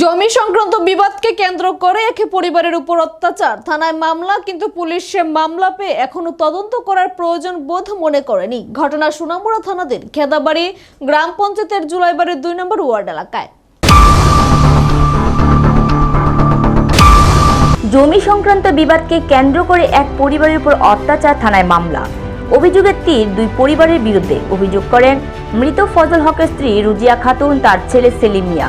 জমি সংক্রান্ত বিবাদকে কেন্দ্র করে একে পরিবারের উপর অত্যাচার। থানায় মামলা, কিন্তু পুলিশ সে মামলা পেয়ে এখনও তদন্ত করার প্রয়োজন বোধ মনে করেনি। ঘটনা সুনামুড়া থানাদের খেদাবাড়ি গ্রাম পঞ্চায়েতের জুলাইবাড়ির দুই নম্বর ওয়ার্ড এলাকায়। জমি সংক্রান্ত বিবাদকে কেন্দ্র করে এক পরিবারের উপর অত্যাচার, থানায় মামলা। অভিযোগের তীর দুই পরিবারের বিরুদ্ধে। অভিযোগ করেন, মৃত ফজল হকের স্ত্রী রুজিয়া খাতুন, তার ছেলে সেলিম মিয়া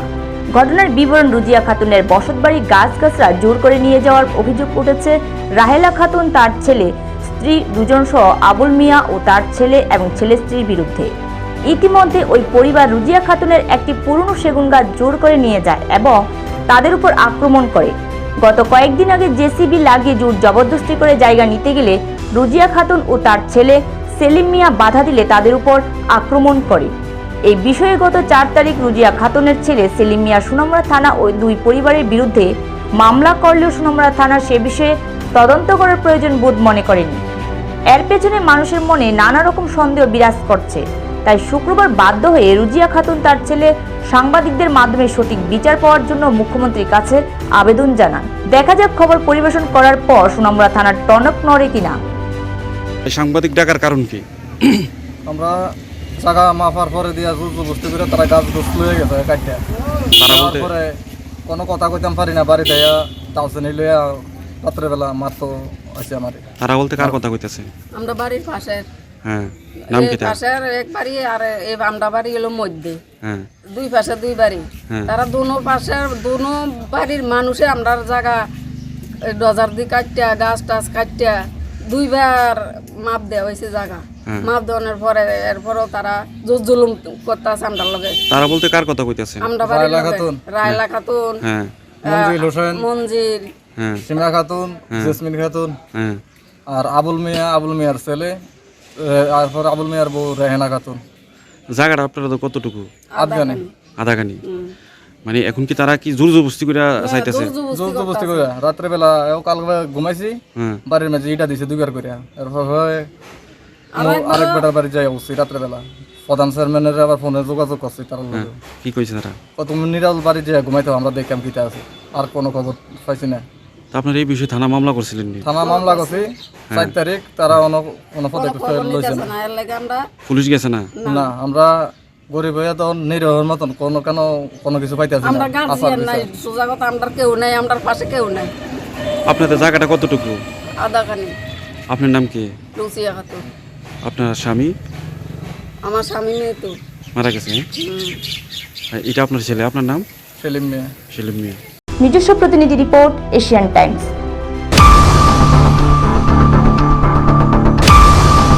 ঘটনার বিবরণ রুজিয়া খাতুনের বসতবাড়ি গাছগাছরা জোর করে নিয়ে যাওয়ার অভিযোগ উঠেছে। রাহেলা খাতুন তার ছেলে, স্ত্রী দুজন সহ আবুল মিয়া ও তার ছেলে এবং ছেলে স্ত্রীর বিরুদ্ধে। ইতিমধ্যে ওই পরিবার রুজিয়া খাতুনের একটি পুরনো সেগুন গাছ জোর করে নিয়ে যায় এবং তাদের উপর আক্রমণ করে। গত কয়েকদিন আগে জেসিবি লাগিয়ে জোর জবরদস্তি করে জায়গা নিতে গেলে রুজিয়া খাতুন ও তার ছেলে সেলিম মিয়া বাধা দিলে তাদের উপর আক্রমণ করে। এই বিষয়ে গত চার তারিখ রুজিয়া খাতুনের ছেলে সেলিম মিয়া সুনামরা থানা ওই দুই পরিবারের বিরুদ্ধে মামলা করলেও সুনামরা থানা সে বিষয়ে তদন্ত করার প্রয়োজন বোধ মনে করেনি। এর পেছনে মানুষের মনে নানা রকম সন্দেহ বিরাজ করছে। তাই শুক্রবার বাধ্য হয়ে রুজিয়া খাতুন তার ছেলে সাংবাদিকদের মাধ্যমে সঠিক বিচার পাওয়ার জন্য মুখ্যমন্ত্রীর কাছে আবেদন জানান। দেখা যাক খবর পরিবেশন করার পর সুনামরা থানার টনক নড়ে কিনা। সাংবাদিক ডাকার কারণ কি? আমরা জায়গা মাফার পরে দিয়া জোর জবস্তি করে তারা গাছ গোছ লয়ে গেছে কাটিয়া তারপরে কোনো কথা কইতাম পারি না বাড়িতে তালসেনি লইয়া রাত্রেবেলা মারতো আছে আমার। তারা বলতে কার কথা কইতেছে? আমরা বাড়ির পাশের। হ্যাঁ নাম কি পাশের এক বাড়ি আর এই আমরা বাড়ি হলো মধ্যে। হ্যাঁ। দুই পাশে দুই বাড়ি। হ্যাঁ। তারা দুনো পাশের দুনো বাড়ির মানুষে আমরা জায়গা এই ডজার দিয়ে কাটিয়া গাছ টাছ কাটিয়া দুইবার মাপ দেওয়া হয়েছে জায়গা। হ্যাঁ। মাপ দেওয়ানোর পরে এরপরও তারা জোর জুলুম করতেছে আমরা লগে। তারা বলতে কার কথা কইতেছে? আমরা রায়লা খাতুন। রায়লা খাতুন হ্যাঁ। মঞ্জিল হোসেন। মঞ্জির হ্যাঁ। সিমরা খাতুন জেসমিন খাতুন। হ্যাঁ। আর আবুল মিয়া আবুল মিয়ার ছেলে তারপর আবুল মিয়ার বউ রেহেনা খাতুন। জায়গাটা আপনারা তো কতটুকু? আফগানি আধাখানি। মানে এখন কি তারা কি জোর জবস্তি করে চাইতেছে? জোর জবস্তি করে রাত্রেবেলা এও কালকে ঘুমাইছি হ্যাঁ। বাড়ির মাঝে ইটা দিছে দুইবার করে এরপর হয় আরেক বেটার বাড়ি যাই অবশ্যই রাত্রেবেলা। প্রধান চেয়ারম্যানের আবার ফোনে যোগাযোগ করছি তার লগে। কি কইছে তারা? কত নিরাল বাড়ি যে ঘুমাইতে আমরা দেখলাম কিটা আছে। আর কোনো খবর পাইছি না। তা আপনার এই বিষয়ে থানা মামলা করছিলেন নি? থানা মামলা করছি। চার তারিখ তারা অন পদক্ষেপ লইছে না। পুলিশ গেছে না? না আমরা গরিব হয়ে তো নিরহর মতন কোনো কেন কোনো কিছু পাইতেছি না আমরা গার্জিয়ান নাই সোজা কথা আমরা কেউ নাই আমরা পাশে কেউ নাই। আপনাদের জায়গাটা কতটুকু? আধা খানি। আপনার নাম কি? লুচিয়া খাতুন। আপনার স্বামী? আমার স্বামী নেই তো। মারা গেছে হ্যাঁ? হ্যাঁ, এটা আপনার ছেলে আপনার নাম? সেলিম মিয়া। সেলিম মিয়া। নিজস্ব প্রতিনিধি রিপোর্ট এশিয়ান টাইমস।